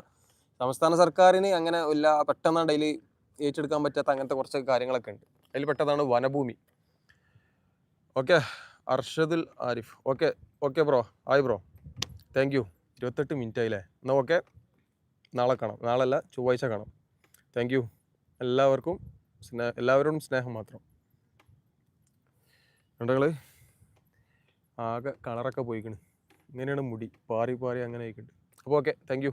സംസ്ഥാന സർക്കാരിന് അങ്ങനെ ഇല്ല പെട്ടെന്നാണ് അതിൽ ഏറ്റെടുക്കാൻ പറ്റാത്ത അങ്ങനത്തെ കുറച്ച് കാര്യങ്ങളൊക്കെ ഉണ്ട്. അതിൽ പെട്ടതാണ് വനഭൂമി. Okay Arshadul Arif. Okay okay bro ആയി ബ്രോ താങ്ക് യു ഇരുപത്തെട്ട് മിനിറ്റ് ആയില്ലേ? എന്നാൽ ഓക്കെ നാളെ കാണാം. നാളെ അല്ല ചൊവ്വാഴ്ച കാണാം. താങ്ക് യു എല്ലാവർക്കും സ്നേഹ എല്ലാവരോടും സ്നേഹം മാത്രം. കണ്ടങ്ങൾ ആകെ കളറൊക്കെ പോയിക്കണ്. ഇങ്ങനെയാണ് മുടി. പാറി പാറി അങ്ങനെ ആയിക്കുണ്ട്. അപ്പോൾ ഓക്കെ താങ്ക് യു